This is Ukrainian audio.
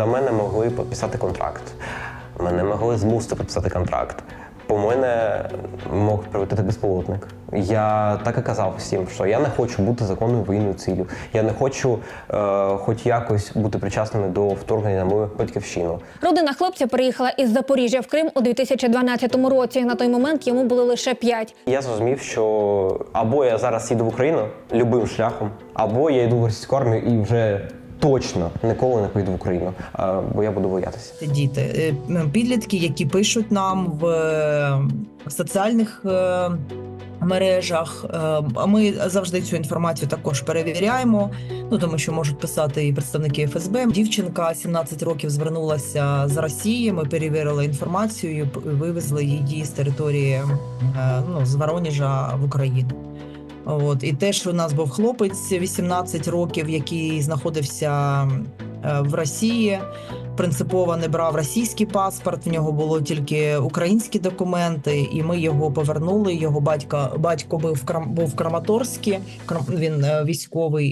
За мене могли підписати контракт. Мене могли змусити підписати контракт. По мене мог прилетіти безпілотник. Я так і казав всім, що я не хочу бути законною воєнною ціллю. Я не хочу е, хоч якось бути причасним до вторгнення на мою батьківщину. Родина хлопця переїхала із Запоріжжя в Крим у 2012 році. На той момент йому було лише 5. Я зрозумів, що або я зараз їду в Україну любим шляхом, або я йду в російську армію і вже точно ніколи не поїду в Україну, бо я буду боятися. Діти, е, підлітки, які пишуть нам в, е, соціальних е, мережах. Ми завжди цю інформацію також перевіряємо. Ну тому що можуть писати і представники ФСБ. Дівчинка 17 років звернулася з Росії. Ми перевірили інформацію, і вивезли її з території ну, з Воронежа в Україну. От і теж у нас був хлопець 18 років, який знаходився е, в Росії. Принципово не брав російський паспорт. В нього було тільки українські документи, і ми його повернули. Його батько батько був в Крам- був в Краматорську. Він е, військовий